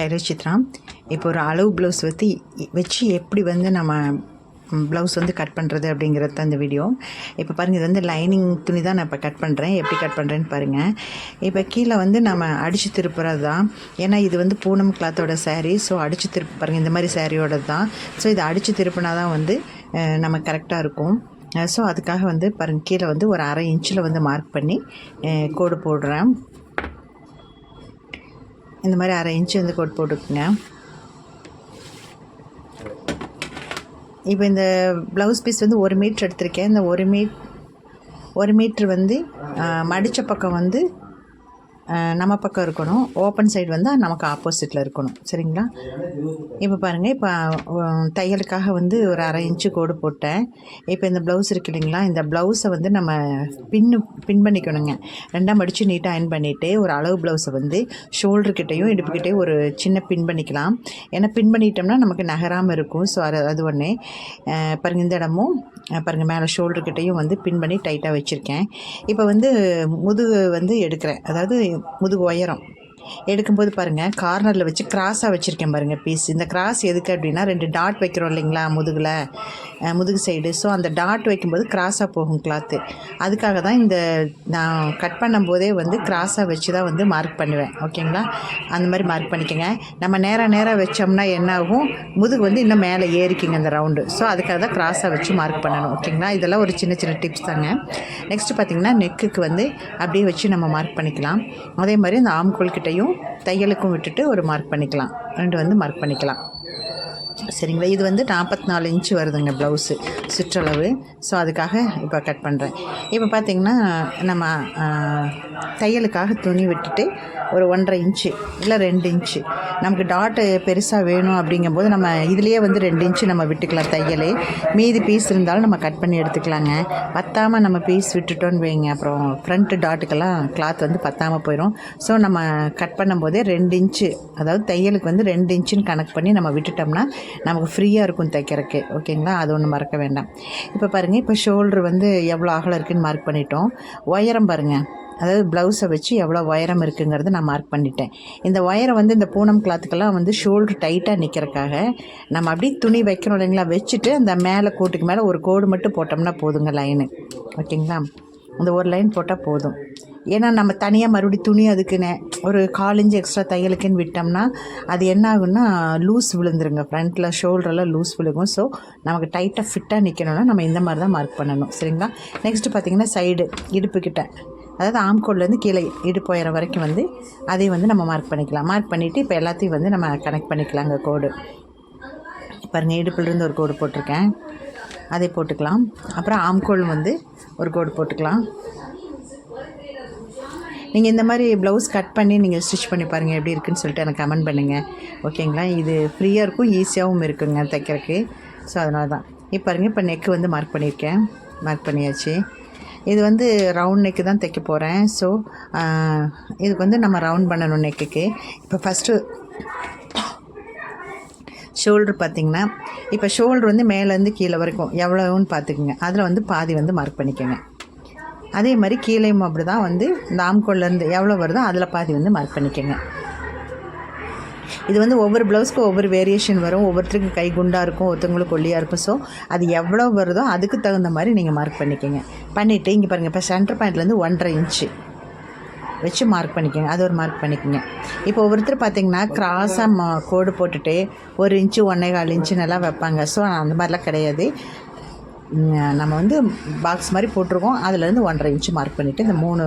Taylor Chitra. இப்போ ஒரு அளவு ப்ளவுஸ் வச்சு வச்சு எப்படி வந்து நம்ம ப்ளவுஸ் வந்து கட் பண்ணுறது அப்படிங்கிறது தான் இந்த வீடியோ இப்போ பாருங்கள் இது வந்து லைனிங் துணி தான் நான் இப்போ கட் பண்ணுறேன் எப்படி கட் பண்ணுறேன்னு பாருங்கள் இப்போ கீழே வந்து நம்ம அடித்து திருப்புறது தான். ஏன்னா இது வந்து பூனம் கிளாத்தோட சேரீ ஸோ அடித்து திருப்பு பாருங்கள் இந்த மாதிரி சாரியோட தான். ஸோ இதை அடித்து திருப்பினா தான் வந்து நம்ம கரெக்டாக இருக்கும். ஸோ அதுக்காக வந்து பாருங்கள் கீழே வந்து ஒரு அரை இன்ச்சில் வந்து மார்க் பண்ணி கோடு போடுறேன். இந்த மாதிரி அரை இன்ச்சு வந்து கோட் போட்டுக்குங்க. இப்போ இந்த ப்ளவுஸ் பீஸ் வந்து ஒரு மீட்ரு எடுத்திருக்கேன். இந்த ஒரு மீட் ஒரு மீட்ரு வந்து மடித்த பக்கம் வந்து நம்ம பக்கம் இருக்கணும். ஓப்பன் சைடு வந்து நமக்கு ஆப்போசிட்டில் இருக்கணும். சரிங்களா? இப்போ பாருங்கள் இப்போ தையலுக்காக வந்து ஒரு அரை இன்ச்சு கோடு போட்டேன். இப்போ இந்த ப்ளவுஸ் இருக்கு இல்லைங்களா? இந்த ப்ளவுஸை வந்து நம்ம பின்னு பின் பண்ணிக்கணுங்க. ரெண்டாக மடித்து நீட்டாக அயன் பண்ணிவிட்டு ஒரு அளவு ப்ளவுஸை வந்து ஷோல்டர்கிட்டையும் இடுப்புக்கிட்டையும் ஒரு சின்ன பின் பண்ணிக்கலாம். ஏன்னா பின் பண்ணிட்டோம்னா நமக்கு நகராமல் இருக்கும். ஸோ அது அது ஒன்று பாருங்கள் இந்த இடமும் பாருங்கள் மேலே ஷோல்டர்கிட்டையும் வந்து பின் பண்ணி டைட்டாக வச்சுருக்கேன். இப்போ வந்து முதுகு வந்து எடுக்கிறேன். அதாவது முதுகு உயரம். எடுக்கும்போது பாருங்கள் கார்னரில் வச்சு கிராஸாக வச்சுருக்கேன் பாருங்கள் பீஸ் இந்த கிராஸ் எதுக்கு அப்படின்னா ரெண்டு டாட் வைக்கிறோம் இல்லைங்களா முதுகில். முதுகு சைடு ஸோ அந்த டாட் வைக்கும்போது கிராஸாக போகும் கிளாத்து அதுக்காக தான் இந்த நான் கட் பண்ணும்போதே வந்து கிராஸாக வச்சு தான் வந்து மார்க் பண்ணுவேன். ஓகேங்களா அந்த மாதிரி மார்க் பண்ணிக்கோங்க. நம்ம நேராக நேராக வச்சோம்னா என்ன ஆகும் முதுகு வந்து இன்னும் மேலே ஏறிக்குங்க அந்த ரவுண்டு ஸோ அதுக்காக தான் கிராஸாக வச்சு மார்க் பண்ணணும். ஓகேங்களா இதெல்லாம் ஒரு சின்ன சின்ன டிப்ஸ் தாங்க. நெக்ஸ்ட்டு பார்த்திங்கன்னா நெக்குக்கு வந்து அப்படியே வச்சு நம்ம மார்க் பண்ணிக்கலாம். அதே மாதிரி அந்த ஆம்கோல்கிட்டையும் தையலுக்கும் விட்டுட்டு ஒரு மார்க் பண்ணிக்கலாம். ரெண்டு வந்து மார்க் பண்ணிக்கலாம். சரிங்களா? இது வந்து நாற்பத்தி நாலு இன்ச்சு வருதுங்க ப்ளவுஸு சுற்றளவு. ஸோ அதுக்காக இப்போ கட் பண்ணுறேன் இப்போ பார்த்திங்கன்னா நம்ம தையலுக்காக துணி விட்டுட்டு ஒரு ஒன்றரை இன்ச்சு இல்லை ரெண்டு இன்ச்சு. நமக்கு டாட்டு பெருசாக வேணும் அப்படிங்கும்போது நம்ம இதுலேயே வந்து ரெண்டு இன்ச்சு நம்ம விட்டுக்கலாம் தையல். மீதி பீஸ் இருந்தாலும் நம்ம கட் பண்ணி எடுத்துக்கலாங்க. பத்தாமல் நம்ம பீஸ் விட்டுட்டோன்னு வைங்க. அப்புறம் ஃப்ரண்ட்டு டாட்டுக்கெல்லாம் கிளாத் வந்து பத்தாமல் போயிடும் ஸோ நம்ம கட் பண்ணும்போதே ரெண்டு இன்ச்சு அதாவது தையலுக்கு வந்து ரெண்டு இன்ச்சுன்னு கணக்கு பண்ணி நம்ம விட்டுட்டோம்னா நமக்கு ஃப்ரீயாக இருக்கும் தைக்கிறதுக்கு. ஓகேங்களா அது ஒன்று மறக்க வேண்டாம். இப்போ பாருங்கள் இப்போ ஷோல்ட்ரு வந்து எவ்வளோ அகலம் இருக்குன்னு மார்க் பண்ணிட்டோம். உயரம் பாருங்கள் அதாவது ப்ளவுஸை வச்சு எவ்வளோ உயரம் இருக்குங்கிறத நான் மார்க் பண்ணிட்டேன். இந்த உயரம் வந்து இந்த பூனம் கிளாத்துக்கெல்லாம் வந்து ஷோல்ட்ரு டைட்டாக நிற்கிறக்காக நம்ம அப்படியே துணி வைக்கணும் இல்லைங்களா? வச்சுட்டு அந்த மேலே கோட்டுக்கு மேலே ஒரு கோடு மட்டும் போட்டோம்னா போதுங்க லைனு ஓகேங்களா அந்த ஒரு லைன் போட்டால் போதும். ஏன்னா நம்ம தனியாக மறுபடியும் துணி அதுக்குன்னு ஒரு கால் இன்ச்சு எக்ஸ்ட்ரா தையலுக்குன்னு விட்டோம்னா அது என்ன ஆகுன்னா லூஸ் விழுந்துருங்க. ஃப்ரண்ட்டில் ஷோல்டரெல்லாம் லூஸ் விழுகும். ஸோ நமக்கு டைட்டாக ஃபிட்டாக நிற்கணும்னா நம்ம இந்த மாதிரி தான் மார்க் பண்ணணும். சரிங்களா? நெக்ஸ்ட்டு பார்த்திங்கன்னா சைடு இடுப்புக்கிட்ட அதாவது ஆம்கோல்லேருந்து கீழே இடுப்பு உயரம் வரைக்கும் வந்து அதையும் வந்து நம்ம மார்க் பண்ணிக்கலாம். மார்க் பண்ணிவிட்டு இப்போ எல்லாத்தையும் வந்து நம்ம கனெக்ட் பண்ணிக்கலாங்க கோடு. பாருங்கள் இடுப்புலேருந்து ஒரு கோடு போட்டிருக்கேன். அதை போட்டுக்கலாம். அப்புறம் ஆம்கோல் வந்து ஒரு கோடு போட்டுக்கலாம். நீங்கள் இந்த மாதிரி ப்ளவுஸ் கட் பண்ணி நீங்கள் ஸ்டிச் பண்ணி பாருங்கள் எப்படி இருக்குன்னு சொல்லிட்டு எனக்கு கமெண்ட் பண்ணுங்கள் ஓகேங்களா இது ஃப்ரீயாக இருக்கும் ஈஸியாகவும் இருக்குங்க தைக்கிறதுக்கு. ஸோ அதனால தான் இப்போ பாருங்கள் இப்போ நெக்கு வந்து மார்க் பண்ணியிருக்கேன். மார்க் பண்ணியாச்சு. இது வந்து ரவுண்ட் நெக்கு தான் தைக்க போகிறேன் ஸோ இதுக்கு வந்து நம்ம ரவுண்ட் பண்ணணும் நெக்குக்கு இப்போ ஃபஸ்ட்டு ஷோல்ட்ரு பார்த்தீங்கன்னா இப்போ ஷோல்ட்ரு வந்து மேலேருந்து கீழே வரைக்கும் எவ்வளோன்னு பார்த்துக்குங்க அதில் வந்து பாதி வந்து மார்க் பண்ணிக்கோங்க. அதே மாதிரி கீழேயும் அப்படி தான் வந்து இந்த ஆம்கோல்லேருந்து எவ்வளோ வருதோ அதில் பாதி வந்து மார்க் பண்ணிக்கோங்க. இது வந்து ஒவ்வொரு ப்ளவுஸ்க்கும் ஒவ்வொரு வேரியேஷன் வரும். ஒவ்வொருத்தருக்கும் கை குண்டாக இருக்கும் ஒருத்தவங்களுக்கு ஒல்லியாக இருக்கும். ஸோ அது எவ்வளோ வருதோ அதுக்கு தகுந்த மாதிரி நீங்கள் மார்க் பண்ணிக்கோங்க. பண்ணிவிட்டு இங்கே பாருங்கள் இப்போ சென்டர் பாயிண்ட்லேருந்து ஒன்றரை இன்ச்சு வச்சு மார்க் பண்ணிக்கோங்க. அது ஒரு மார்க் பண்ணிக்கோங்க. இப்போ ஒவ்வொருத்தர் பார்த்தீங்கன்னா கிராஸாக மா கோடு போட்டுட்டு ஒரு இன்ச்சு ஒன்றே கால் இன்ச்சு நல்லா வைப்பாங்க. ஸோ அந்த மாதிரிலாம் கிடையாது. நம்ம வந்து பாக்ஸ் மாதிரி போட்டிருக்கோம். அதுலேருந்து ஒன்றரை இன்ச்சு மார்க் பண்ணிவிட்டு இந்த மூணு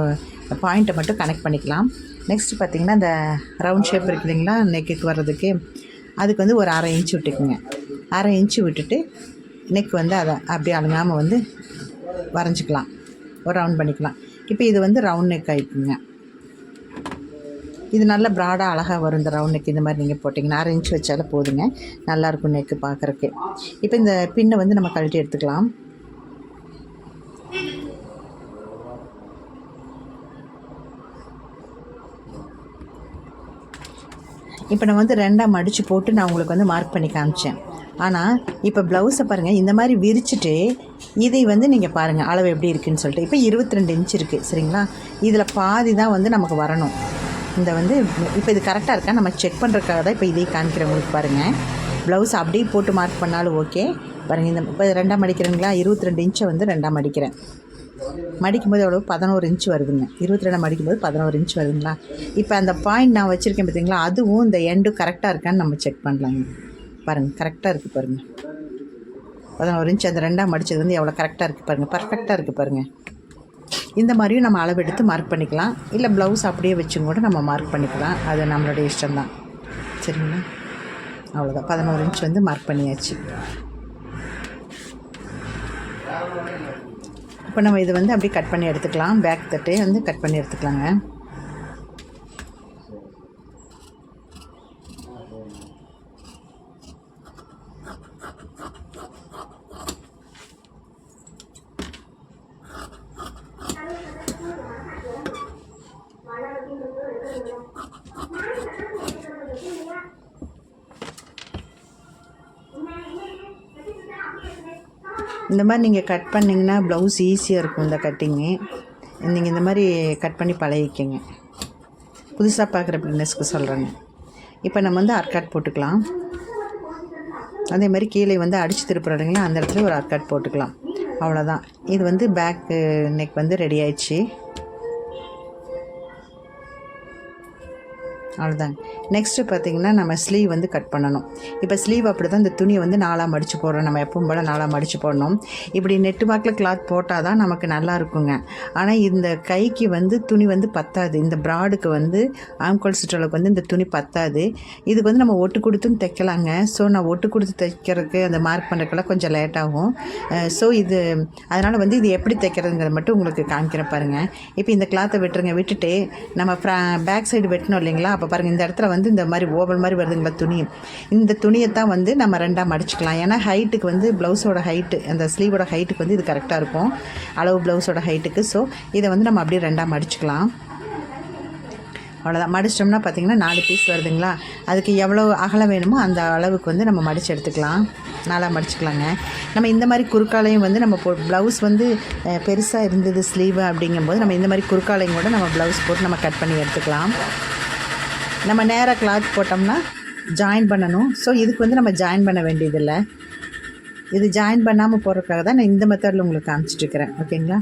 பாயிண்ட்டை மட்டும் கனெக்ட் பண்ணிக்கலாம். நெக்ஸ்ட் பார்த்திங்கன்னா இந்த ரவுண்ட் ஷேப் இருக்கு இல்லைங்களா? நெக்குக்கு வர்றதுக்கு. அதுக்கு வந்து ஒரு அரை இன்ச்சு விட்டுக்குங்க. அரை இன்ச்சு விட்டுட்டு நெக் வந்து அதை அப்படியே அழுங்காமல் வந்து வரைஞ்சிக்கலாம். ஒரு ரவுண்ட் பண்ணிக்கலாம். இப்போ இது வந்து ரவுண்ட் நெக் ஆகிக்குங்க இது நல்ல ப்ராடாக அழகாக வரும். இந்த ரவுண்ட் நெக் இந்த மாதிரி நீங்கள் போட்டிங்கன்னா அரை இன்ச் வச்சாலே போதுங்க. நல்லாயிருக்கும் நெக்கு பார்க்குறக்கு இப்போ இந்த பின்னை வந்து நம்ம கழட்டி எடுத்துக்கலாம். இப்போ நான் வந்து ரெண்டாக மடித்து போட்டு நான் உங்களுக்கு வந்து மார்க் பண்ணி காமிச்சேன். ஆனால் இப்போ ப்ளவுஸை பாருங்கள் இந்த மாதிரி விரிச்சிட்டு இதை வந்து நீங்கள் பாருங்கள் அளவு எப்படி இருக்குதுன்னு சொல்லிட்டு. இப்போ இருபத்தி ரெண்டு இன்ச் இருக்குது சரிங்களா? இதில் பாதி தான் வந்து நமக்கு வரணும். இந்த வந்து இப்போ இது கரெக்டாக இருக்கா? நம்ம செக் பண்ணுறதுக்காக தான் இப்போ இதே காமிக்கிறேன் உங்களுக்கு பாருங்கள் ப்ளவுஸ் அப்படியே போட்டு மார்க் பண்ணாலும் ஓகே பாருங்கள் இந்த இப்போ ரெண்டாம் அடிக்கிறேங்களா? இருபத்தி ரெண்டு இன்ச்சை வந்து ரெண்டாம் அடிக்கிறேன். மடிக்கும்போது எவ்வளோ பதினோரு இன்ச்சு வருதுங்க. இருபத்தி ரெண்டாம் மடிக்கும்போது பதினோரு இன்ச்சு வருதுங்களா? இப்போ அந்த பாயிண்ட் நான் வச்சுருக்கேன் பார்த்தீங்களா அதுவும் இந்த எண்டு கரெக்டாக இருக்கான்னு நம்ம செக் பண்ணலாங்க. பாருங்கள் கரெக்டாக இருக்குது பாருங்கள் பதினோரு இன்ச்சு அந்த ரெண்டாம் மடிச்சது வந்து எவ்வளோ கரெக்டாக இருக்குது பாருங்கள் பர்ஃபெக்டாக இருக்குது பாருங்கள் இந்த மாதிரியும் நம்ம அளவெடுத்து மார்க் பண்ணிக்கலாம். இல்லை ப்ளவுஸ் அப்படியே வச்சும் கூட நம்ம மார்க் பண்ணிக்கலாம். அது நம்மளுடைய இஷ்டம்தான். சரிங்களா? அவ்வளோதான் பதினோரு இன்ச் வந்து மார்க் பண்ணியாச்சு. இப்போ நம்ம இது வந்து அப்படியே கட் பண்ணி எடுத்துக்கலாம். பேக் தட்டே வந்து கட் பண்ணி எடுத்துக்கலாங்க. இந்த மாதிரி நீங்கள் கட் பண்ணிங்கன்னா ப்ளவுஸ் ஈஸியாக இருக்கும் இந்த கட்டிங்கு நீங்கள் இந்த மாதிரி கட் பண்ணி பழகிக்கங்க. புதுசாக பார்க்குற பிஸ்னஸ்க்கு சொல்கிறேங்க இப்போ நம்ம வந்து அர்காட் போட்டுக்கலாம். அதே மாதிரி கீழே வந்து அடித்து திருப்புறீங்களா அந்த இடத்துல ஒரு அர்காட் போட்டுக்கலாம். அவ்வளோதான் இது வந்து பேக் நெக் வந்து ரெடி ஆயிடுச்சு. அவ்வளோதாங்க நெக்ஸ்ட்டு பார்த்தீங்கன்னா நம்ம ஸ்லீவ் வந்து கட் பண்ணணும். இப்போ ஸ்லீவ் அப்படி தான் இந்த துணியை வந்து நாலாக மடித்து போடுறோம். நம்ம எப்பவும் போல் நாலாக மடித்து போடணும். இப்படி நெட்டு வாக்கில் கிளாத் போட்டால் தான் நமக்கு நல்லா இருக்குங்க. ஆனால் இந்த கைக்கு வந்து துணி வந்து பத்தாது. இந்த ப்ராடுக்கு வந்து ஆம்கோல் சுற்றளவுக்கு வந்து இந்த துணி பத்தாது. இதுக்கு வந்து நம்ம ஒட்டு கொடுத்தும் தைக்கலாங்க. ஸோ நான் ஒட்டு கொடுத்து தைக்கிறதுக்கு அந்த மார்க் பண்ணுறதுக்கெல்லாம் கொஞ்சம் லேட்டாகும் ஸோ இது அதனால் வந்து இது எப்படி தைக்கிறதுங்கிறத மட்டும் உங்களுக்கு காமிக்கிறேன் பாருங்கள் இப்போ இந்த கிளாத்தை விட்டுருங்க. விட்டுட்டு நம்ம பேக் சைடு வெட்டணும் இல்லைங்களா? அப்போ பாருங்கள் இந்த இடத்துல வந்து இந்த மாதிரி ஓவல் மாதிரி வருதுங்களா துணி. இந்த துணியை தான் வந்து நம்ம ரெண்டாக மடிச்சுக்கலாம். ஏன்னா ஹைட்டுக்கு வந்து ப்ளவுஸோட ஹைட்டு அந்த ஸ்லீவோட ஹைட்டுக்கு வந்து இது கரெக்டாக இருக்கும். அளவு ப்ளவுஸோட ஹைட்டுக்கு ஸோ இதை வந்து நம்ம அப்படியே ரெண்டாக மடிச்சுக்கலாம். அவ்வளோதான் மடிச்சிட்டோம்னா பார்த்தீங்கன்னா நாலு பீஸ் வருதுங்களா? அதுக்கு எவ்வளோ அகலம் வேணுமோ அந்த அளவுக்கு வந்து நம்ம மடித்து எடுத்துக்கலாம். நாளாக மடிச்சுக்கலாங்க. நம்ம இந்த மாதிரி குறுக்காலையும் வந்து நம்ம போ ப்ளவுஸ் வந்து பெருசாக இருந்தது ஸ்லீவு அப்படிங்கும்போது நம்ம இந்த மாதிரி குறுக்காலையும் கூட நம்ம ப்ளவுஸ் போட்டு நம்ம கட் பண்ணி எடுத்துக்கலாம். நம்ம நேராக கிளாத் போட்டோம்னா ஜாயின் பண்ணணும். ஸோ இதுக்கு வந்து நம்ம ஜாயின் பண்ண வேண்டியதில்லை. இது ஜாயின் பண்ணாமல் போகிறதுக்காக தான் நான் இந்த மெத்தடில் உங்களுக்கு காமிச்சிட்ருக்கிறேன் ஓகேங்களா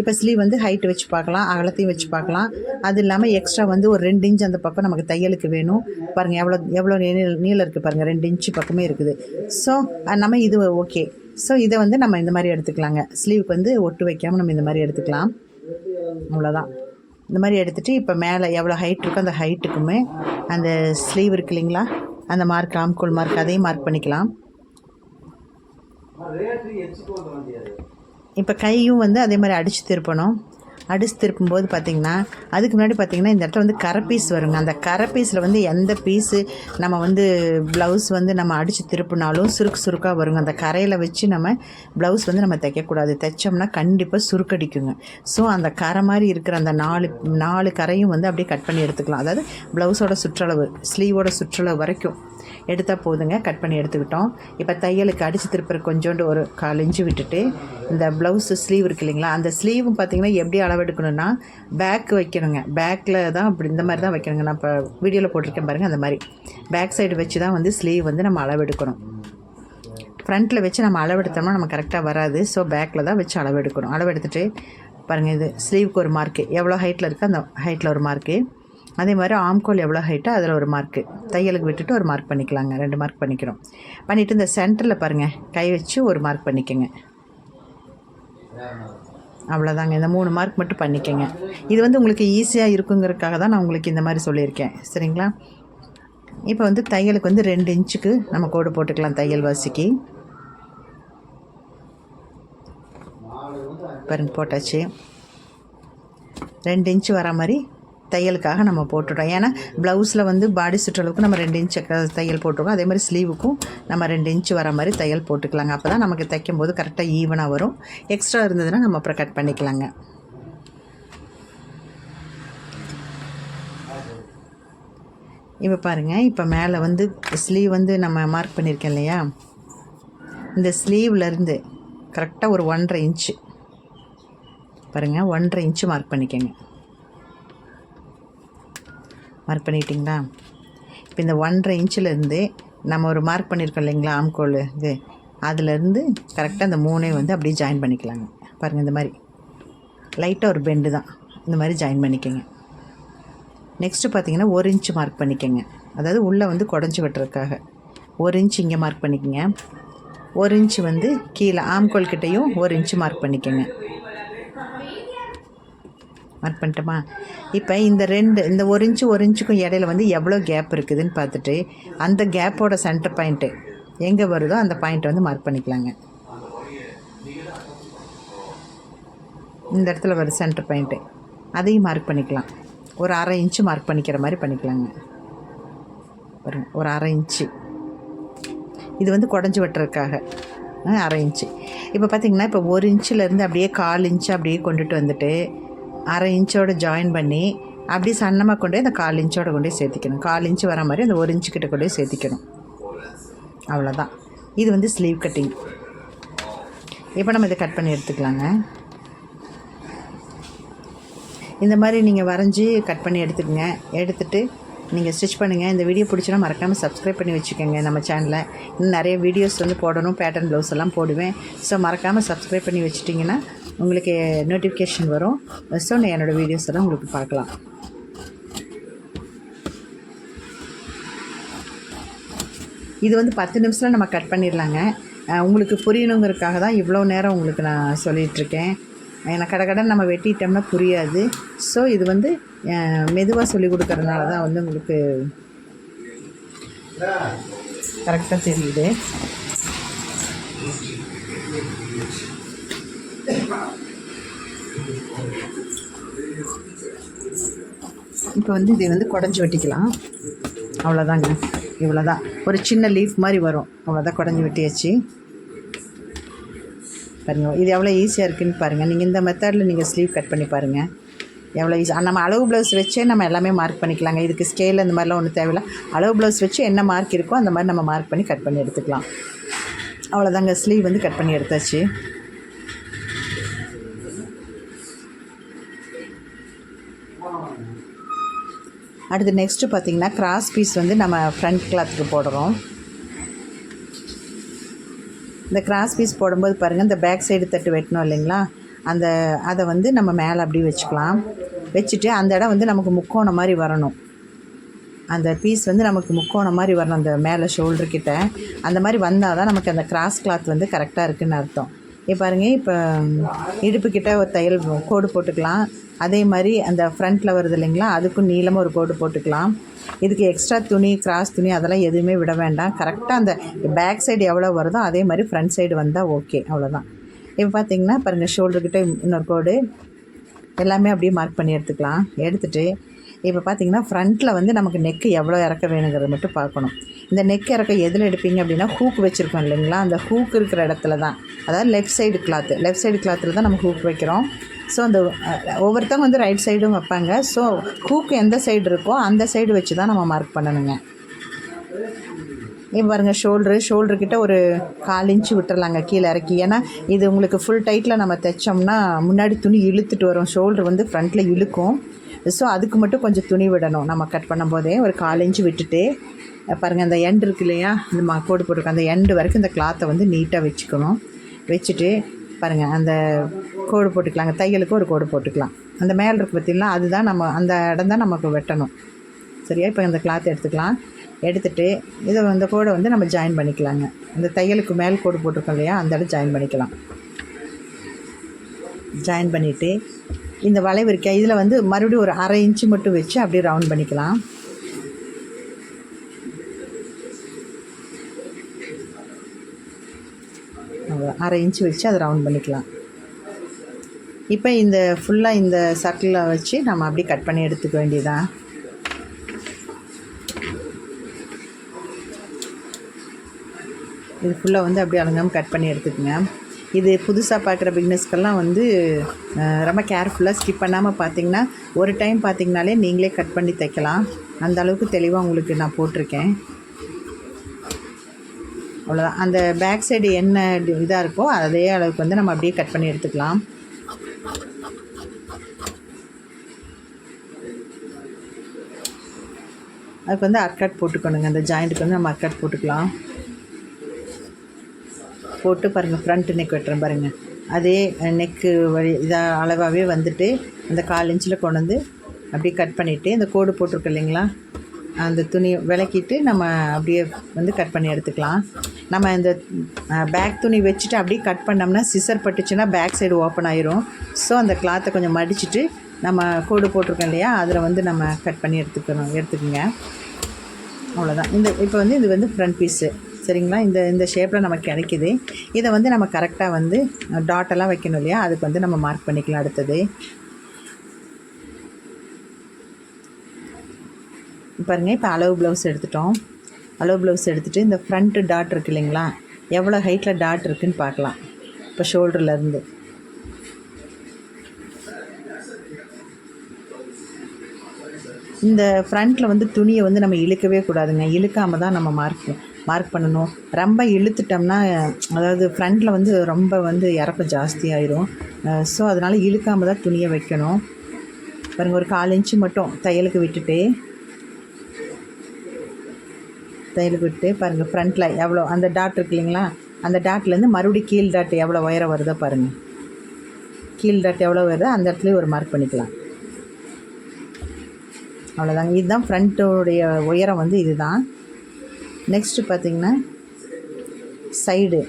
இப்போ ஸ்லீவ் வந்து ஹைட்டு வச்சு பார்க்கலாம் அகலத்தையும் வச்சு பார்க்கலாம். அது இல்லாமல் எக்ஸ்ட்ரா வந்து ஒரு ரெண்டு இன்ச் அந்த பக்கம் நமக்கு தையலுக்கு வேணும். பாருங்கள் எவ்வளோ எவ்வளோ நீளம் இருக்குது பாருங்கள் ரெண்டு இன்ச்சு பக்கமே இருக்குது. ஸோ நம்ம இது ஓகே ஸோ இதை வந்து நம்ம இந்த மாதிரி எடுத்துக்கலாங்க. ஸ்லீவுக்கு வந்து ஒட்டு வைக்காமல் நம்ம இந்த மாதிரி எடுத்துக்கலாம். அவ்வளோதான் இந்த மாதிரி எடுத்துகிட்டு இப்போ மேலே எவ்வளோ ஹைட் இருக்கோ அந்த ஹைட்டுக்குமே அந்த ஸ்லீவ் இருக்கு இல்லைங்களா? அந்த மார்க் ஆம்கோல் மார்க் அதையும் மார்க் பண்ணிக்கலாம். இப்போ கையும் வந்து அதே மாதிரி அடித்து திருப்பணும். அடித்து திருப்பும்போது பார்த்திங்கன்னா அதுக்கு முன்னாடி பார்த்திங்கன்னா இந்த இடத்துல வந்து கரை பீஸ் வருங்க. அந்த கரை பீஸில் வந்து எந்த பீஸு நம்ம வந்து ப்ளவுஸ் வந்து நம்ம அடித்து திருப்பினாலும் சுருக்கு சுருக்காக வருங்க. அந்த கரையில் வச்சு நம்ம ப்ளவுஸ் வந்து நம்ம தைக்கக்கூடாது. தைச்சோம்னா கண்டிப்பாக சுருக்கடிக்குங்க. ஸோ அந்த கரை மாதிரி இருக்கிற அந்த நாலு நாலு கரையும் வந்து அப்படியே கட் பண்ணி எடுத்துக்கலாம். அதாவது ப்ளவுஸோட சுற்றளவு ஸ்லீவோட சுற்றளவு வரைக்கும். எடுத்தால் போதுங்க. கட் பண்ணி எடுத்துக்கிட்டோம். இப்போ தையலுக்கு அடித்து திருப்புற கொஞ்சோண்டு ஒரு கால் இன்ச்சு விட்டுட்டு இந்த ப்ளவுஸு ஸ்லீவ் இருக்கு இல்லைங்களா அந்த ஸ்லீவும் பார்த்திங்கன்னா எப்படி அளவெடுக்கணும்னா பேக் வைக்கணுங்க. பேக்கில் தான் அப்படி இந்த மாதிரி தான் வைக்கணுங்க. நான் இப்போ வீடியோவில் போட்டிருக்கேன் பாருங்கள் அந்த மாதிரி. பேக் சைடு வச்சு தான் வந்து ஸ்லீவ் வந்து நம்ம அளவெடுக்கணும். ஃப்ரண்ட்டில் வச்சு நம்ம அளவெடுத்தோம்னா நம்ம கரெக்டாக வராது. ஸோ பேக்கில் தான் வச்சு அளவெடுக்கணும். அளவெடுத்துட்டு பாருங்கள் இது ஸ்லீவுக்கு ஒரு மார்க்கு எவ்வளோ ஹைட்டில் இருக்கோ அந்த ஹைட்டில் ஒரு மார்க்கு அதே மாதிரி ஆம்கோல் எவ்வளோ ஹைட்டோ அதில் ஒரு மார்க்கு தையலுக்கு விட்டுட்டு ஒரு மார்க் பண்ணிக்கலாங்க. ரெண்டு மார்க் பண்ணிக்கிறோம். பண்ணிவிட்டு இந்த சென்டரில் பாருங்கள் கை வச்சு ஒரு மார்க் பண்ணிக்கோங்க. அவ்வளோதாங்க. இந்த மூணு மார்க் மட்டும் பண்ணிக்கோங்க. இது வந்து உங்களுக்கு ஈஸியாக இருக்குங்கிறதுக்காக தான் நான் உங்களுக்கு இந்த மாதிரி சொல்லியிருக்கேன். சரிங்களா? இப்போ வந்து தையலுக்கு வந்து ரெண்டு இன்ச்சுக்கு நம்ம கோடு போட்டுக்கலாம் தையல் வாசிக்கு பாருங்க போட்டாச்சு. ரெண்டு இன்ச்சு வர மாதிரி தையலுக்காக நம்ம போட்டுட்டோம். ஏன்னா ப்ளவுஸில் வந்து பாடி சுற்றளவுக்கு நம்ம ரெண்டு இன்ச் தையல் போட்டிருக்கோம். அதே மாதிரி ஸ்லீவுக்கும் நம்ம ரெண்டு இன்ச்சு வர மாதிரி தையல் போட்டுக்கலாங்க. அப்போ தான் நமக்கு தைக்கும் போது கரெக்டாக ஈவனாக வரும். எக்ஸ்ட்ரா இருந்ததுன்னா நம்ம அப்புறம் கட் பண்ணிக்கலாங்க. இப்போ பாருங்கள் இப்போ மேலே வந்து ஸ்லீவ் வந்து நம்ம மார்க் பண்ணியிருக்கேன் இல்லையா? இந்த ஸ்லீவ்லேருந்து கரெக்டாக ஒரு ஒன்றரை இன்ச்சு பாருங்கள் ஒன்றரை இன்ச்சு மார்க் பண்ணிக்கோங்க. மார்க் பண்ணிக்கிட்டிங்களா இப்போ இந்த ஒன்றரை இன்ச்சிலேருந்து நம்ம ஒரு மார்க் பண்ணியிருக்கோம் இல்லைங்களா ஆம்கோல் இது. அதுலேருந்து கரெக்டாக அந்த மூணே வந்து அப்படியே ஜாயின் பண்ணிக்கலாங்க. பாருங்கள் இந்த மாதிரி. லைட்டாக ஒரு பெண்டு தான். இந்த மாதிரி ஜாயின் பண்ணிக்கோங்க. நெக்ஸ்ட்டு பார்த்தீங்கன்னா ஒரு இன்ச்சு மார்க் பண்ணிக்கோங்க. அதாவது உள்ளே வந்து குடஞ்சி வெட்டுறதுக்காக. ஒரு இன்ச் இங்கே மார்க் பண்ணிக்கோங்க. ஒரு இன்ச்சு வந்து கீழே ஆம்கோல் கிட்டேயும் ஒரு இன்ச்சு மார்க் பண்ணிக்கோங்க. மார்க் பண்ணிட்டோமா? இப்போ இந்த ரெண்டு இந்த ஒரு இன்ச்சு ஒரு இன்ச்சுக்கும் இடையில வந்து எவ்வளோ கேப் இருக்குதுன்னு பார்த்துட்டு அந்த கேப்போட சென்டர் பாயிண்ட்டு எங்கே வருதோ அந்த பாயிண்ட்டை வந்து மார்க் பண்ணிக்கலாங்க. இந்த இடத்துல வருது சென்டர் பாயிண்ட்டு அதையும் மார்க் பண்ணிக்கலாம். ஒரு அரை இன்ச்சு மார்க் பண்ணிக்கிற மாதிரி பண்ணிக்கலாங்க. ஒரு ஒரு அரை இன்ச்சு இது வந்து குடஞ்சி வெட்டுறதுக்காக ஆ, அரை இன்ச்சு இப்போ பார்த்திங்கன்னா இப்போ ஒரு இன்ச்சிலேருந்து அப்படியே கால் இன்ச்சு அப்படியே கொண்டுட்டு வந்துட்டு அரை இன்ச்சோட ஜாயின் பண்ணி அப்படியே சன்னமாக கொண்டு போய் அந்த கால் இன்ச்சோட கொண்டு போய் சேர்த்திக்கணும். கால் இன்ச்சு வர மாதிரி அந்த ஒரு இன்ச்சு கிட்ட கொண்டு போய் சேர்த்திக்கணும். அவ்வளோதான் இது வந்து ஸ்லீவ் கட்டிங் இப்போ நம்ம இதை கட் பண்ணி எடுத்துக்கலாங்க. இந்த மாதிரி நீங்கள் வரைஞ்சி கட் பண்ணி எடுத்துக்கங்க. எடுத்துட்டு நீங்கள் ஸ்டிச் பண்ணுங்கள் இந்த வீடியோ பிடிச்சினா மறக்காமல் சப்ஸ்கிரைப் பண்ணி வச்சுக்கோங்க நம்ம சேனலில் இன்னும் நிறைய வீடியோஸ் வந்து போடணும். பேட்டர்ன் ப்ளவுஸ் எல்லாம் போடுவேன். ஸோ மறக்காமல் சப்ஸ்கிரைப் பண்ணி வச்சிட்டிங்கன்னா உங்களுக்கு நோட்டிஃபிகேஷன் வரும். ஸோ நான் என்னோடய வீடியோஸ் எல்லாம் உங்களுக்கு பார்க்கலாம். இது வந்து பத்து நிமிஷத்தில் நம்ம கட் பண்ணிடலாங்க. உங்களுக்கு புரியணுங்கிறதுக்காக தான் இவ்வளோ நேரம் உங்களுக்கு நான் சொல்லிகிட்ருக்கேன் ஏன்னா கடை கடை நம்ம வெட்டிட்டோம்னா புரியாது. ஸோ இது வந்து மெதுவாக சொல்லி கொடுக்கறதுனால தான் வந்து உங்களுக்கு கரெக்டாக தெரியுது. இப்போ வந்து இதை வந்து குடஞ்சி வெட்டிக்கலாம். அவ்வளோதாங்க. இவ்வளோதான். ஒரு சின்ன லீஃப் மாதிரி வரும். அவ்வளோதான் குடஞ்சி வெட்டியாச்சு. பாருங்கள் இது எவ்வளோ ஈஸியாக இருக்குதுன்னு பாருங்கள் நீங்கள் இந்த மெத்தடில் நீங்கள் ஸ்லீவ் கட் பண்ணி பாருங்கள் எவ்வளோ ஈஸி நம்ம அளவு ப்ளவுஸ் வச்சே நம்ம எல்லாமே மார்க் பண்ணிக்கலாங்க. இதுக்கு ஸ்கேல் இந்த மாதிரிலாம் ஒன்றும் தேவையில்ல. அளவு ப்ளவுஸ் வச்சு என்ன மார்க் இருக்கோ அந்த மாதிரி நம்ம மார்க் பண்ணி கட் பண்ணி எடுத்துக்கலாம். அவ்வளோதாங்க. ஸ்லீவ் வந்து கட் பண்ணி எடுத்தாச்சு. அடுத்து நெக்ஸ்ட்டு பார்த்தீங்கன்னா கிராஸ் பீஸ் வந்து நம்ம ஃப்ரண்ட் கிளாத்துக்கு போடுறோம். இந்த கிராஸ் பீஸ் போடும்போது பாருங்கள் இந்த பேக் சைடு தட்டு வெட்டணும் இல்லைங்களா? அந்த அதை வந்து நம்ம மேலே அப்படியே வச்சுக்கலாம். வச்சுட்டு அந்த இடம் வந்து நமக்கு முக்கோணம் மாதிரி வரணும். அந்த பீஸ் வந்து நமக்கு முக்கோணம் மாதிரி வரணும் அந்த மேலே ஷோல்டர்கிட்ட அந்த மாதிரி வந்தால் தான் நமக்கு அந்த கிராஸ் கிளாத் வந்து கரெக்டாக இருக்குன்னு அர்த்தம். இப்போ பாருங்கள் இப்போ இடுப்புக்கிட்ட ஒரு தையல் கோடு போட்டுக்கலாம். அதே மாதிரி அந்த ஃப்ரண்ட்டில் வருது இல்லைங்களா அதுக்கும் நீளமாக ஒரு கோடு போட்டுக்கலாம். இதுக்கு எக்ஸ்ட்ரா துணி கிராஸ் துணி அதெல்லாம் எதுவுமே விட வேண்டாம். கரெக்டாக அந்த பேக் சைடு எவ்வளோ வருதோ அதே மாதிரி ஃப்ரண்ட் சைடு வந்தால் ஓகே அவ்வளோதான் இப்போ பார்த்தீங்கன்னா பாருங்கள் ஷோல்டர்கிட்ட இன்னொரு கோடு. எல்லாமே அப்படியே மார்க் பண்ணி எடுத்துக்கலாம். எடுத்துகிட்டு இப்போ பார்த்தீங்கன்னா ஃப்ரண்ட்டில் வந்து நமக்கு நெக்கு எவ்வளோ இறக்க வேணுங்கிறத மட்டும் பார்க்கணும். இந்த நெக் இறக்க எதில் எடுப்பீங்க அப்படின்னா ஹூக் வச்சுருக்கோம் இல்லைங்களா? அந்த ஹூக் இருக்கிற இடத்துல தான். அதாவது left side cloth left side கிளாத்தில் தான் நம்ம ஹூக் வைக்கிறோம். ஸோ அந்த ஒவ்வொருத்தவங்க வந்து ரைட் சைடும் வைப்பாங்க. ஸோ ஹூக் எந்த சைடு இருக்கோ அந்த சைடு வச்சு தான் நம்ம மார்க் பண்ணணுங்க. இப்போ பாருங்கள் ஷோல்ட்ரு ஷோல்டர்கிட்ட ஒரு கால் இன்ச்சு விட்டுறலாங்க. கீழே இறக்கி. ஏன்னா இது உங்களுக்கு ஃபுல் டைட்டில் நம்ம தைச்சோம்னா முன்னாடி துணி இழுத்துட்டு வரும். ஷோல்ட்ரு வந்து ஃப்ரண்ட்டில் இழுக்கும். ஸோ அதுக்கு மட்டும் கொஞ்சம் துணி விடணும். நம்ம கட் பண்ணும்போதே ஒரு கால் இன்ச்சு விட்டுட்டு பாருங்கள் அந்த எண்டு இருக்கு இல்லையா? இந்த மா கோடு போட்டிருக்க அந்த எண்டு வரைக்கும் இந்த கிளாத்தை வந்து நீட்டாக வச்சுக்கணும். வச்சுட்டு பாருங்கள் அந்த கோடு போட்டுக்கலாங்க தையலுக்கு ஒரு கோடு போட்டுக்கலாம். அந்த மேலே இருக்கு பார்த்திங்களா? அதுதான் நம்ம அந்த இடம் தான் நமக்கு வெட்டணும். சரியா? இப்போ இந்த கிளாத் எடுத்துக்கலாம். எடுத்துட்டு இதை அந்த கோடை வந்து நம்ம ஜாயின் பண்ணிக்கலாங்க. இந்த தையலுக்கு மேல் கோடு போட்டிருக்கோம் இல்லையா? அந்த இடம் ஜாயின் பண்ணிக்கலாம். ஜாயின் பண்ணிவிட்டு இந்த வளைவு இருக்கா? இதில் வந்து மறுபடியும் ஒரு அரை இன்ச்சு மட்டும் வச்சு அப்படியே ரவுண்ட் பண்ணிக்கலாம். அரை இன்ச்சு வச்சு அதை ரவுண்ட் பண்ணிக்கலாம். இப்போ இந்த ஃபுல்லாக இந்த சர்க்கிளில் வச்சு நம்ம அப்படியே கட் பண்ணி எடுத்துக்க வேண்டியதான் இது ஃபுல்லாக வந்து அப்படியே அலங்காமல் கட் பண்ணி எடுத்துக்கோங்க. இது புதுசாக பார்க்குற பிக்னஸ்க்கெல்லாம் வந்து ரொம்ப கேர்ஃபுல்லாக ஸ்கிப் பண்ணாமல் பார்த்தீங்கன்னா ஒரு டைம் பார்த்தீங்கனாலே நீங்களே கட் பண்ணி தைக்கலாம். அந்த அளவுக்கு தெளிவாக உங்களுக்கு நான் போட்டிருக்கேன். அவ்வளோதான் அந்த பேக் சைடு என்ன இதாக இருக்கோ அதே அளவுக்கு வந்து நம்ம அப்படியே கட் பண்ணி எடுத்துக்கலாம். அதுக்கு வந்து அர்கட் போட்டுக்கணுங்க. அந்த ஜாயிண்ட்டுக்கு வந்து நம்ம அர்கட் போட்டுக்கலாம். போட்டு பாருங்கள் ஃப்ரண்ட் நெக் வெட்டுறேன் பாருங்கள் அதே நெக்கு வழி இதாக அளவாகவே வந்துட்டு அந்த கால் இன்ச்சில் கொண்டு வந்து அப்படியே கட் பண்ணிவிட்டு இந்த கோடு போட்டிருக்கு இல்லைங்களா? அந்த துணி விளக்கிட்டு நம்ம அப்படியே வந்து கட் பண்ணி எடுத்துக்கலாம். நம்ம இந்த பேக் துணி வச்சுட்டு அப்படியே கட் பண்ணோம்னா சிசர் பட்டுச்சுன்னா பேக் சைடு ஓப்பன் ஆயிரும். ஸோ அந்த கிளாத்தை கொஞ்சம் மடிச்சுட்டு நம்ம கோடு போட்டிருக்கோம் இல்லையா அதில் வந்து நம்ம கட் பண்ணி எடுத்துக்கணும் எடுத்துக்கோங்க. அவ்வளோதான் இந்த இப்போ வந்து இது வந்து ஃப்ரண்ட் பீஸு சரிங்களா? இந்த இந்த ஷேப்பில் நமக்கு கிடைக்கிது. இதை வந்து நம்ம கரெக்டாக வந்து டாட்டெல்லாம் வைக்கணும் இல்லையா? அதுக்கு வந்து நம்ம மார்க் பண்ணிக்கலாம் அடுத்தது. பாருங்க இப்போ அளவு ப்ளவுஸ் எடுத்துட்டோம். அளவு ப்ளவுஸ் எடுத்துகிட்டு இந்த ஃப்ரண்ட்டு டாட் இருக்கு இல்லைங்களா? எவ்வளோ ஹைட்டில் டாட் இருக்குதுன்னு பார்க்கலாம். இப்போ ஷோல்டர்லேருந்து இந்த ஃப்ரண்ட்டில் வந்து துணியை வந்து நம்ம இழுக்கவே கூடாதுங்க. இழுக்காம தான் நம்ம மார்க் மார்க் பண்ணணும். ரொம்ப இழுத்துட்டோம்னா அதாவது ஃப்ரண்ட்டில் வந்து ரொம்ப வந்து இறப்பு ஜாஸ்தியாயிரும். ஸோ அதனால் இழுக்காம தான் துணியை வைக்கணும். பாருங்கள் ஒரு கால் இன்ச்சு மட்டும் தையலுக்கு விட்டுட்டு தையலுக்கு விட்டு பாருங்கள் ஃப்ரண்ட்டில் எவ்வளோ அந்த டாட் இருக்கு இல்லைங்களா? அந்த டாட்லேருந்து மறுபடியும் கீழ் டாட் எவ்வளோ உயரம் வருதோ பாருங்கள் கீழ் டாட் எவ்வளோ வருதோ அந்த இடத்துலையும் ஒரு மார்க் பண்ணிக்கலாம். அவ்வளோதாங்க. இதுதான் ஃப்ரண்ட்டோடைய உயரம் வந்து இதுதான். நெக்ஸ்ட்டு பார்த்திங்கன்னா சைடு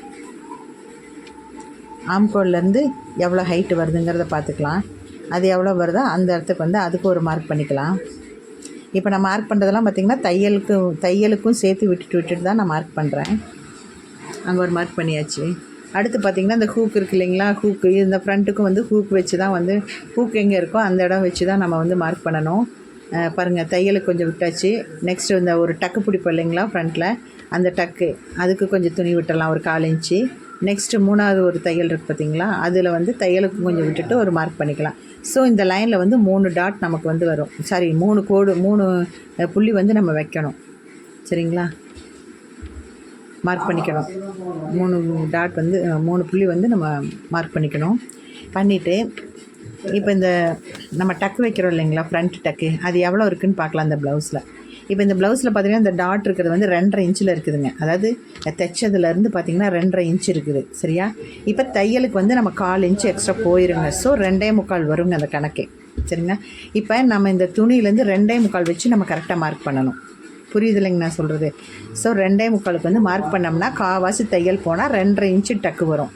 ஆம்கோல்லேருந்து எவ்வளோ ஹைட்டு வருதுங்கிறத பார்த்துக்கலாம். அது எவ்வளோ வருதோ அந்த இடத்துக்கு வந்து அதுக்கு ஒரு மார்க் பண்ணிக்கலாம். இப்போ நான் மார்க் பண்ணுறதெல்லாம் பார்த்திங்கன்னா தையலுக்கு தையலுக்கும் சேர்த்து விட்டுட்டு விட்டுட்டு தான் நான் மார்க் பண்ணுறேன் அங்கே ஒரு மார்க் பண்ணியாச்சு. அடுத்து பார்த்திங்கன்னா இந்த ஹூக் இருக்கு இல்லைங்களா? ஹூக்கு இந்த ஃப்ரண்ட்டுக்கும் வந்து ஹூக் வச்சு தான் வந்து ஹூக் எங்கே இருக்கோ அந்த இடம் வச்சு தான் நம்ம வந்து மார்க் பண்ணணும். பாருங்கள் தையலுக்கு கொஞ்சம் விட்டாச்சு. நெக்ஸ்ட்டு இந்த ஒரு டக்கு பிடிப்போம் இல்லைங்களா ஃப்ரண்ட்டில் அந்த டக்கு. அதுக்கு கொஞ்சம் துணி விட்டுடலாம் ஒரு கால் இன்ச்சு. நெக்ஸ்ட்டு மூணாவது ஒரு தையல் இருக்குது பார்த்திங்களா அதில் வந்து தையலுக்கு கொஞ்சம் விட்டுட்டு ஒரு மார்க் பண்ணிக்கலாம். ஸோ இந்த லைனில் வந்து மூணு டாட் நமக்கு வந்து வரும். சாரி மூணு கோடு மூணு புள்ளி வந்து நம்ம வைக்கணும். சரிங்களா? மார்க் பண்ணிக்கணும். மூணு டாட் வந்து மூணு புள்ளி வந்து நம்ம மார்க் பண்ணிக்கணும். பண்ணிவிட்டு இப்போ இந்த நம்ம டக்கு வைக்கிறோம் இல்லைங்களா? ஃப்ரண்ட் டக்கு. அது எவ்வளோ இருக்குதுன்னு பார்க்கலாம் அந்த ப்ளவுஸில் இப்போ இந்த ப்ளவுஸில் பார்த்தீங்கன்னா இந்த டாட் இருக்கிறது வந்து ரெண்டரை இன்ச்சில் இருக்குதுங்க. அதாவது தைச்சதுலேருந்து பார்த்தீங்கன்னா ரெண்டரை இன்ச் இருக்குது. சரியா? இப்போ தையலுக்கு வந்து நம்ம கால் இன்ச்சு எக்ஸ்ட்ரா போயிருங்க. ஸோ ரெண்டே முக்கால் வருங்க அந்த கணக்கே. சரிங்களா? இப்போ நம்ம இந்த துணியிலேருந்து ரெண்டே முக்கால் வச்சு நம்ம கரெக்டாக மார்க் பண்ணணும். புரியுது இல்லைங்க நான் சொல்கிறது ஸோ ரெண்டே முக்காலுக்கு வந்து மார்க் பண்ணோம்னா காவாசி தையல் போனால் ரெண்டரை இன்ச்சு டக்கு வரும்.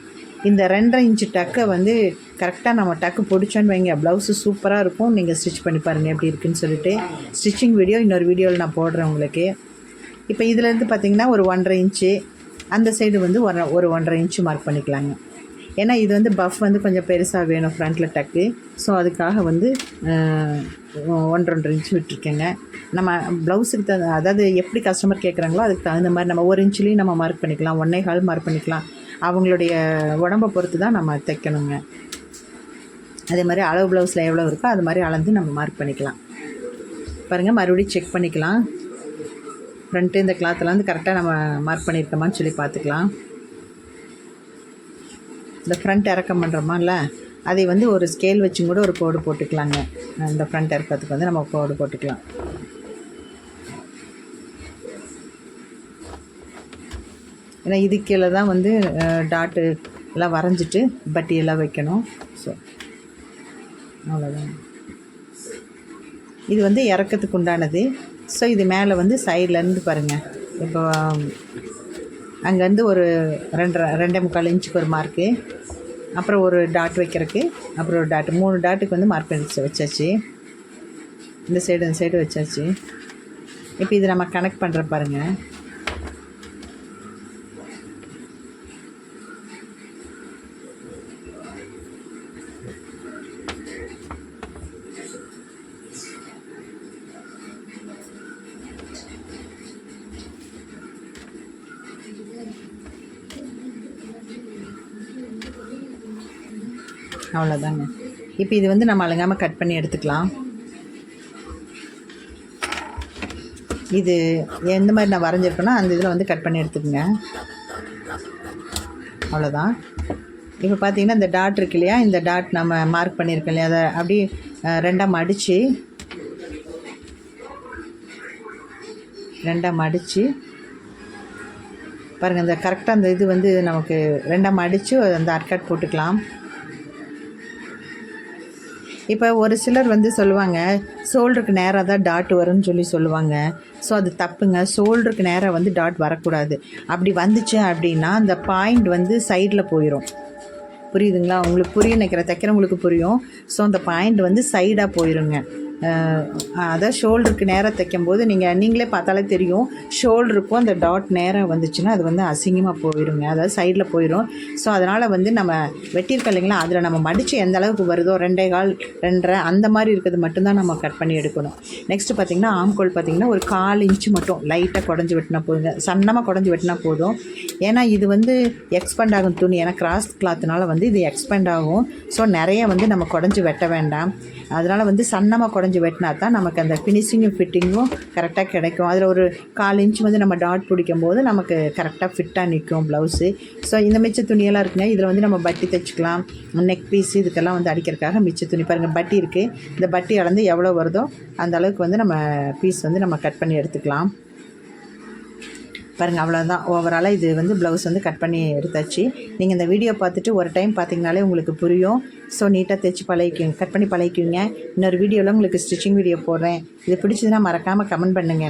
இந்த ரெண்டரை இன்ச்சு டக்கை வந்து கரெக்டாக நம்ம டக்கு பிடிச்சோன்னு வைங்க. ப்ளவுஸு சூப்பராக இருக்கும். நீங்கள் ஸ்டிச் பண்ணி பாருங்கள் எப்படி இருக்குன்னு சொல்லிட்டு. ஸ்டிச்சிங் வீடியோ இன்னொரு வீடியோவில் நான் போடுறேன் உங்களுக்கு. இப்போ இதுலேருந்து பார்த்தீங்கன்னா ஒரு ஒன்றரை இன்ச்சு. அந்த சைடு வந்து ஒரு ஒரு ஒன்றரை இன்ச்சு மார்க் பண்ணிக்கலாங்க. ஏன்னா இது வந்து பஃப் வந்து கொஞ்சம் பெருசாக வேணும் ஃப்ரண்ட்டில் டக்கு. ஸோ அதுக்காக வந்து ஒன்றரை ஒன்றரை இன்ச்சு விட்டுருக்கேங்க. நம்ம ப்ளவுஸுக்கு தகுந்த அதாவது எப்படி கஸ்டமர் கேட்குறாங்களோ அதுக்கு தகுந்த மாதிரி நம்ம ஒரு இன்ச்சுலேயும் நம்ம மார்க் பண்ணிக்கலாம். ஒன்றே கால் மார்க் பண்ணிக்கலாம். அவங்களுடைய உடம்பை பொறுத்து தான் நம்ம தைக்கணுங்க. அதே மாதிரி அளவு ப்ளவுஸில் எவ்வளோ இருக்கோ அது மாதிரி அளந்து நம்ம மார்க் பண்ணிக்கலாம். பாருங்கள் மறுபடியும் செக் பண்ணிக்கலாம். ஃப்ரண்ட்டு இந்த கிளாத்தில் வந்து கரெக்டாக நம்ம மார்க் பண்ணியிருக்கோமான்னு சொல்லி பார்த்துக்கலாம். இந்த ஃப்ரண்ட் இறக்கம் பண்ணுறோமால அதை வந்து ஒரு ஸ்கேல் வச்சும் கூட ஒரு கோடு போட்டுக்கலாங்க. இந்த ஃப்ரண்ட் இறக்கத்துக்கு வந்து நம்ம கோடு போட்டுக்கலாம். ஏன்னா இது கீழே தான் வந்து டாட்டு எல்லாம் வரைஞ்சிட்டு பட்டியெல்லாம் வைக்கணும். ஸோ அவ்வளோதான் இது வந்து இறக்கத்துக்கு உண்டானது. ஸோ இது மேலே வந்து சைட்லேருந்து பாருங்கள் இப்போ அங்கேருந்து ஒரு ரெண்டரை ரெண்டே முக்கால் இன்ச்சுக்கு ஒரு மார்க்கு அப்புறம் ஒரு டாட் வைக்கிறதுக்கு அப்புறம் ஒரு டாட் மூணு டாட்டுக்கு வந்து மார்க் பண்ணி வச்சாச்சு. இந்த சைடு இந்த சைடு வச்சாச்சு. இப்போ இது நம்ம கனெக்ட் பண்ணுற பாருங்கள் அவ்வளோதாங்க இப்போ இது வந்து நம்ம அலங்காமல் கட் பண்ணி எடுத்துக்கலாம். இது எந்த மாதிரி நான் வரைஞ்சிருக்கேனோ அந்த இதில் வந்து கட் பண்ணி எடுத்துக்கோங்க. அவ்வளோதான் இப்போ பார்த்தீங்கன்னா இந்த டாட் இருக்கு இல்லையா? இந்த டாட் நம்ம மார்க் பண்ணியிருக்கோம் இல்லையா? அதை அப்படியே ரெண்டாக மடித்து ரெண்டாக மடித்து பாருங்கள் இந்த கரெக்டாக அந்த இது வந்து நமக்கு ரெண்டாக மடித்து அந்த அட்கட் போட்டுக்கலாம். இப்போ ஒரு சிலர் வந்து சொல்லுவாங்க ஷோல்டருக்கு நேராக தான் டாட் வரும்னு சொல்லி சொல்லுவாங்க. ஸோ அது தப்புங்க. ஷோல்டருக்கு நேராக வந்து டாட் வரக்கூடாது. அப்படி வந்துச்சு அப்படின்னா அந்த பாயிண்ட் வந்து சைடில் போயிடும் புரியுதுங்களா? உங்களுக்கு புரியும் நினைக்கிற தைக்கிறவங்களுக்கு புரியும். ஸோ அந்த பாயிண்ட் வந்து சைடாக போயிருங்க. அஹ் அதான் ஷோல்டருக்கு நேராக தைக்கும்போது நீங்கள் நீங்களே பார்த்தாலே தெரியும். ஷோல்டருக்கும் அந்த டாட் நேராக வந்துச்சுன்னா அது வந்து அசிங்கமாக போயிடுங்க அதாவது சைடில் போயிடும் ஸோ அதனால் வந்து நம்ம வெட்டியிருக்கோம் இல்லைங்களா? அதில் நம்ம மடித்து எந்த அளவுக்கு வருதோ ரெண்டே கால் ரெண்டரை அந்த மாதிரி இருக்கிறது மட்டும்தான் நம்ம கட் பண்ணி எடுக்கணும். நெக்ஸ்ட்டு பார்த்தீங்கன்னா ஆம்கோல் பார்த்தீங்கன்னா ஒரு கால் இன்ச்சு மட்டும் லைட்டாக குடஞ்சி வெட்டினா போதுங்க. சன்னமாக குடஞ்சி வெட்டினா போதும். ஏன்னா இது வந்து எக்ஸ்பெண்ட் ஆகும் துணி. ஏன்னா கிராஸ் கிளாத்னால வந்து இது எக்ஸ்பெண்ட் ஆகும். ஸோ நிறைய வந்து நம்ம குடஞ்சி வெட்ட வேண்டாம். அதனால் வந்து சன்னமாக குடஞ்சி கொஞ்சம் வெட்டினா தான் நமக்கு அந்த ஃபினிஷிங்கும் ஃபிட்டிங்கும் கரெக்டாக கிடைக்கும். அதில் ஒரு கால் இன்ச் வந்து நம்ம டாட் பிடிக்கும் போது நமக்கு கரெக்டாக ஃபிட்டாக நிற்கும் ப்ளவுஸு ஸோ இந்த மிச்ச துணியெல்லாம் இருக்குங்க. இதில் வந்து நம்ம பட்டி தைச்சிக்கலாம். நெக் பீஸ் இதுக்கெல்லாம் வந்து அடிக்கிறதுக்காக மிச்ச துணி. பாருங்கள் பட்டி இருக்குது இந்த பட்டி அளந்து எவ்வளோ வருதோ அந்த அளவுக்கு வந்து நம்ம பீஸ் வந்து நம்ம கட் பண்ணி எடுத்துக்கலாம். பாருங்கள் அவ்வளோதான் ஓவராலாக இது வந்து ப்ளவுஸ் வந்து கட் பண்ணி எடுத்தாச்சு. நீங்கள் இந்த வீடியோ பார்த்துட்டு ஒரு டைம் பார்த்தீங்கனாலே உங்களுக்கு புரியும். ஸோ நீட்டாக தைச்சி பழகிக்குங்க கட் பண்ணி பழகிக்குங்க இன்னொரு வீடியோவில் உங்களுக்கு ஸ்டிச்சிங் வீடியோ போடுறேன். இது பிடிச்சதுன்னா மறக்காமல் கமெண்ட் பண்ணுங்கள்